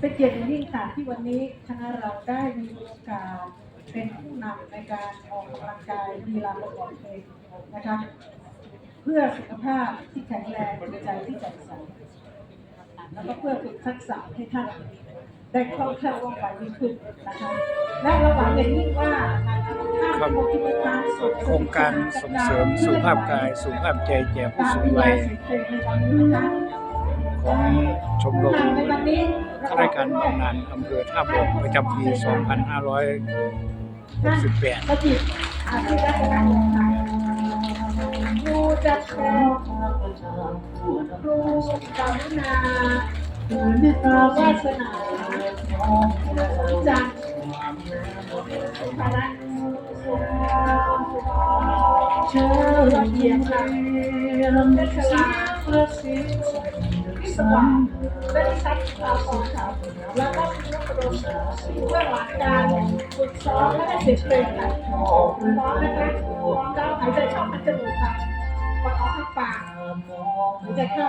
เป็นเกียรติอย่างยิ่งค่ะที่วันนี้คณะเราได้มีโอกาสเป็นผู้นำในการออกกำลังกายลีลาประกอบเพลงนะคะเพื่อสุขภาพที่แข็งแรงจิตใจที่แจ่มใสแล้วก็เพื่อฝึกทักษะให้ท่านได้คล่องแคล่วว่องไวยิ่งขึ้นนะคะและเราหวังอย่างยิ่งว่าครับโครงการส่งเสริมสุขภาพกายสุขภาพใจแก่ผู้สูงวัยของชมรม ข้าราชการบำนาญอำเภอท่าบ่อประจำปี 2568ก็จิตอาชีพราชการของไทยงครูกรุณาครูวาสนาจันทร์เชิญเยียมค่ะเทศลาพิ ศวาและดิฉันลาพรค่ะแล้วก็คุณนพดลเพื่อหลักการฝึกซ้อมและให้เด็กเป็นค่ะพร้อมนะคะพร้อมแล้วหายใจเข้าทางจมูกค่ะปล่อยออกทางปากหายใจเข้า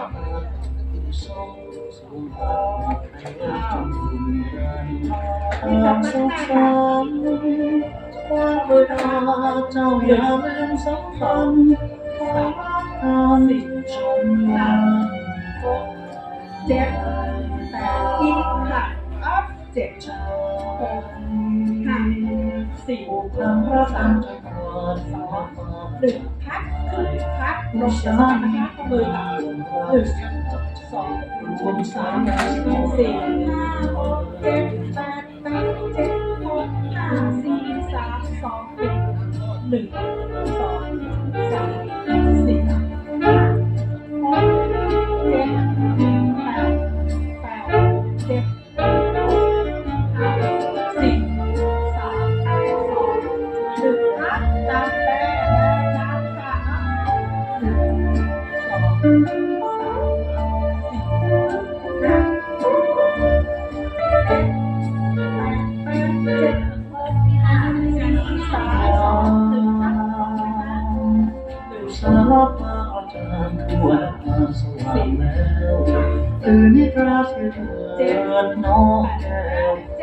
ที่ทำสุขสันต์ว่าเวลาเจ้าอย่าลืมสำคัญความรักกันชมงานเจ็ดแป ดอีกค่ะอัพเจ็ดหกห้าสี่ผูกพันรักกันจนกว่าสองหนึ่งพักขึ้นพักลงสถานนะคะข้อมือค่ะหนึ่งสองสามสี่สี่ห้าหกเจ็ดแปดแปดเจ็ดหกห้าสี่สามสองหนึ่ง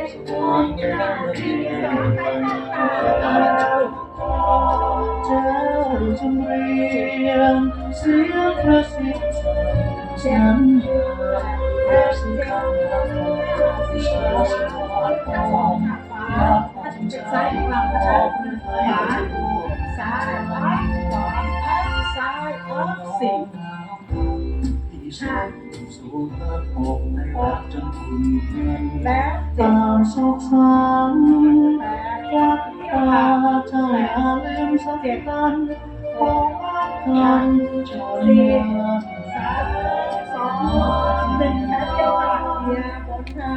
วสว่างแก้วเทียนไปเจ้าจงเรียนเสียงพระสิทธิ์ฉันอยากแอบสิคำรักของชาสวรรค์ของอยากของใจของใครซ้ายขวาขวาซ้ายออกสี่ รันจนสี่เมื่อสาสองหนึ่งแค่เดียวค่ะเฮียบนค่ะ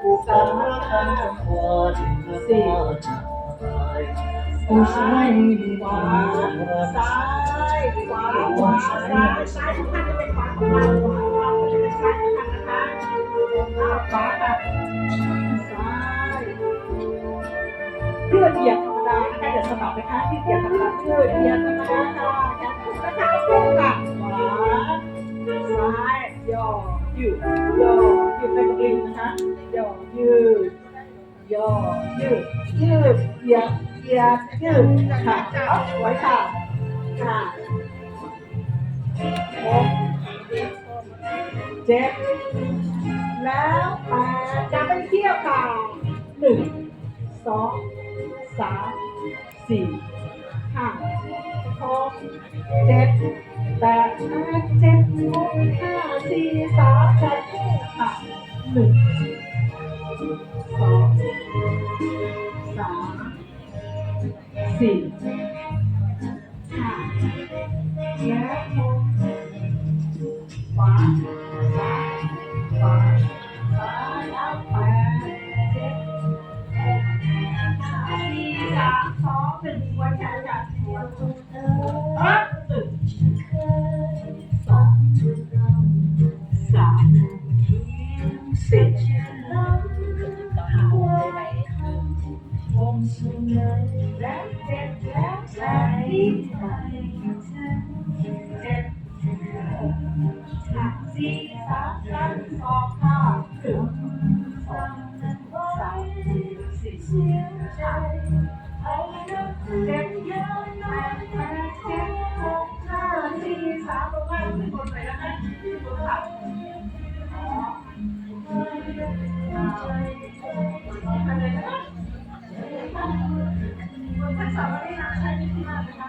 ผูกพันรักกันจนกว่าดินและฟ้าจะตายผู้ชายดีขกว่าวาซ้ายขวาขวาซ้ายซ้ายทุกท่านจะเป็นขวาของเราขวาของเราจะเป็นซ้ายทุกท่านนะคะอ้าวขวาค่ะซ้ายยืดเหยียด ธรรมดานะคะอย่าสมัครนะคะที่เหยียดธรรมดายืดเหยียดธรรมดาค่ะนะคะคู่ค่ะขวาซ้ายย่อยืดย่อยืดไปกับลิงนะคะย่อยืดย่อยืดยืดเหยียดเหยียดยืดค่ะเอาไว้ค่ะค่ะหกเจ็ดแล้วแปดจะไปเที่ยวค่ะหนึ่งสองสาม สี่ห้าหกเจ็ดแปดห้าเจ็ดหกห้าสี่สามสองห้าหนึ่ง อีกเจ็ดหกห้าสี่สามสามสองห้าหนึ่งสองสามสี่ห้าเจ็ดแปดแปดเจ็ดหกห้าสี่สามลงมาทุกคนไปแล้วนะทุกคนค่ะอ๋ออะไรนะคนทักษะวันนี้นะใช้วิธีมากนะคะ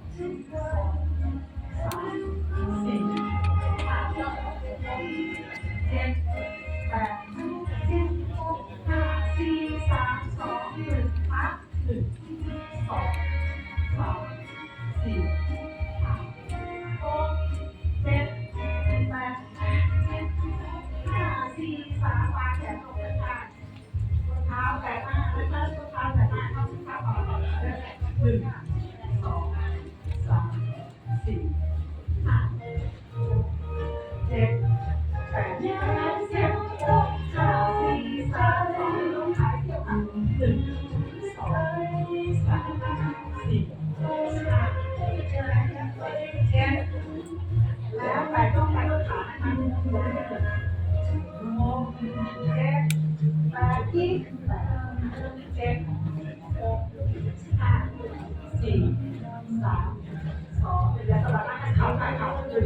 หนึ่งสองสามสี่ห้าเจ็ดแล้วไปต้องไปต้องขานะคะหกเจ็ดแปดยี่สิบแปดเจ็ดหกห้าสี่สามสองเดี๋ยวสลับนั่งเขาไปเขาหนึ่ง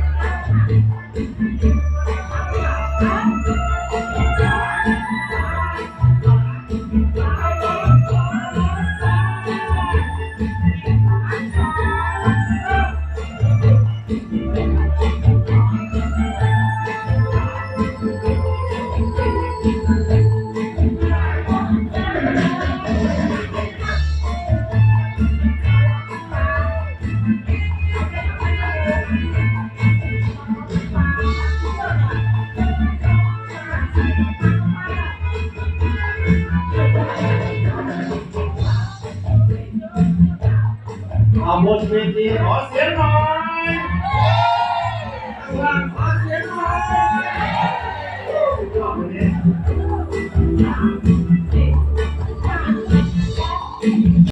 อาบนเวทีขอเสียงหน่อยข้างล่าง